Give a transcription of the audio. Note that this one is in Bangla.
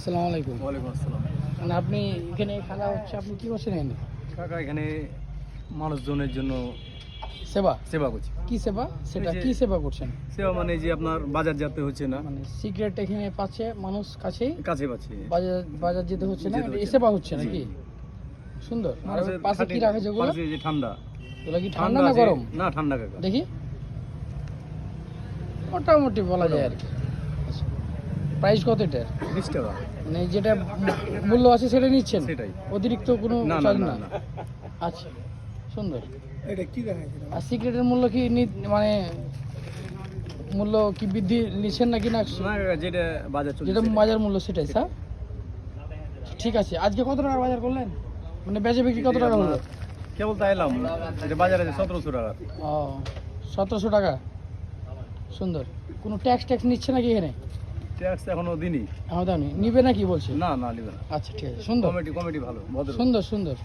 আসসালামু আলাইকুম। ওয়ালাইকুম আসসালাম। মানে আপনি এখানে খেলা হচ্ছে আপনি কি করছেন এখানে? কাকা এখানে মানুষজনের জন্য সেবা? সেবা করছি। কি সেবা? সেটা কি সেবা করছেন? সেবা মানে যে আপনার বাজার যেতে হচ্ছে না। মানে সিগারেট এখানে পাচ্ছে মানুষ কাছেই কাছে পাচ্ছি। বাজার বাজার যেতে হচ্ছে না? এই সেবা হচ্ছে নাকি? সুন্দর। আর পাশে কি রাখা যেগুলো পাশে যে ঠান্ডা। এগুলো কি ঠান্ডা না গরম? না ঠান্ডা কাকা। দেখি। মোটামুটি বলা যায় আর কি। প্রাইস কত এটার? বিশ টাকা। মানে যেটা মূল্য আছে সেটা নিচ্ছেন? সেটাই। অতিরিক্ত কোনো না না চার্জ না না? না আচ্ছা সুন্দর। এটা কি আর সিগারেটের মূল্য কি মানে মূল্য কি বৃদ্ধি নিচ্ছেন নাকি না? যেটা বাজার চলছে যেটা বাজার মূল্য সেটাই স্যার? ঠিক আছে আজকে কত টাকার বাজার করলেন? মানে বেচে বিক্রি কত টাকা হলো? কেবল তাই এলাম এটা বাজারে আছে সতেরোশো টাকা। ও সতেরোশো টাকা? সুন্দর। কোনো ট্যাক্স ট্যাক্স নিচ্ছে নাকি এখানে? ট্যাক্স এখনও দিনই আমাদের নিবে না কি বলছে? না না নিবে না। আচ্ছা ঠিক আছে। সুন্দর। কমিটি কমিটি ভালো সুন্দর সুন্দর।